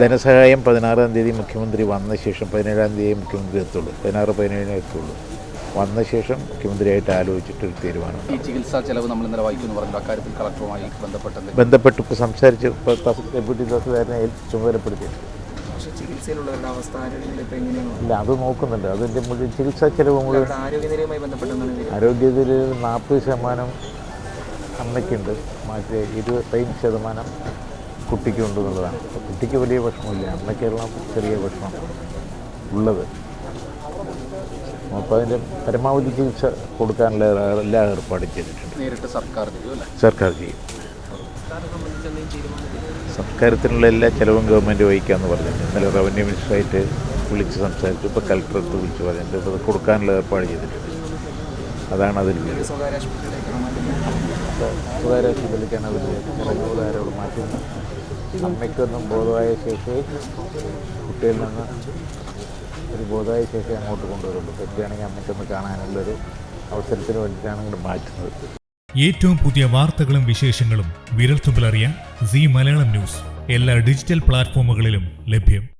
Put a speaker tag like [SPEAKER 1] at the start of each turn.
[SPEAKER 1] ധനസഹായം പതിനാറാം തീയതി മുഖ്യമന്ത്രി വന്ന ശേഷം പതിനേഴാം തീയതി മുഖ്യമന്ത്രി എത്തുള്ളൂ. പതിനാറ് പതിനേഴിനെ എത്തുള്ളൂ. വന്ന ശേഷം മുഖ്യമന്ത്രിയായിട്ട് ആലോചിച്ചിട്ട് ഒരു തീരുമാനം
[SPEAKER 2] ഈ ചികിത്സാ ചെലവ് നമ്മൾ ഇന്നലെ വായിക്കുന്നു പറഞ്ഞു അക്കാര്യത്തിൽ കളക്ടറുമായി ബന്ധപ്പെട്ട്
[SPEAKER 1] ബന്ധപ്പെട്ട് ഇപ്പോൾ സംസാരിച്ച് ഡെപ്യൂട്ടി തഹസിൽദാരനെ ചുമതലപ്പെടുത്തിയിട്ടുണ്ട്.
[SPEAKER 3] ചികിത്സയിലുള്ളവരുടെ അവസ്ഥ
[SPEAKER 1] ഇല്ല അത് നോക്കുന്നുണ്ട്. അതിന്റെ മുഴുവൻ ചികിത്സാ ചെലവ് മുഴുവൻ
[SPEAKER 3] ആരോഗ്യനിലയുമായി
[SPEAKER 1] നാൽപ്പത് ശതമാനം അമ്മയ്ക്കുണ്ട്. മറ്റേ ഇരുപത്തഞ്ച് ശതമാനം കുട്ടിക്കുണ്ട് എന്നുള്ളതാണ്. കുട്ടിക്ക് വലിയ വിഷമമില്ല. അമ്മയ്ക്കെല്ലാം ചെറിയ വിഷമം ഉള്ളത്. അപ്പോൾ അതിന്റെ പരമാവധി ചികിത്സ കൊടുക്കാനുള്ള എല്ലാ ഏർപ്പാടും ചെയ്തിട്ടുണ്ട്.
[SPEAKER 2] നേരിട്ട് സർക്കാർ
[SPEAKER 1] ചെയ്യും സംസ്കാരത്തിനുള്ള എല്ലാ ചിലവും ഗവൺമെന്റ് വഹിക്കാമെന്ന് പറഞ്ഞിട്ടുണ്ട്. ഇന്നലെ റവന്യൂ മിനിസ്റ്ററായിട്ട് വിളിച്ച് സംസാരിച്ചു. ഇപ്പോൾ കളക്ടറത്ത് വിളിച്ച് പറഞ്ഞിട്ടുണ്ട്. ഇപ്പോൾ അത് കൊടുക്കാനുള്ള ഏർപ്പാട് ചെയ്തിട്ടുണ്ട്. അതാണ് അതിൽ
[SPEAKER 3] സ്വകാര്യ ആശുപത്രിയിലേക്കാണ്
[SPEAKER 1] ഇറങ്ങുകാരോട് മാറ്റുന്നത് അമ്മയ്ക്കൊന്നും ബോധമായ ശേഷമേ കുട്ടിയിൽ നിന്ന് ഒരു ബോധമായ ശേഷി അങ്ങോട്ട് കൊണ്ടുവരുള്ളൂ. പറ്റുകയാണെങ്കിൽ അമ്മയ്ക്കൊന്ന് കാണാനുള്ളൊരു അവസരത്തിന് വേണ്ടിയിട്ടാണ് ഇങ്ങോട്ട് മാറ്റുന്നത്.
[SPEAKER 4] ഏറ്റവും പുതിയ വാർത്തകളും വിശേഷങ്ങളും വിരൽത്തുമ്പിൽ അറിയാൻ സി മലയാളം ന്യൂസ്. എല്ലാ ഡിജിറ്റൽ പ്ലാറ്റ്ഫോമുകളിലും ലഭ്യം.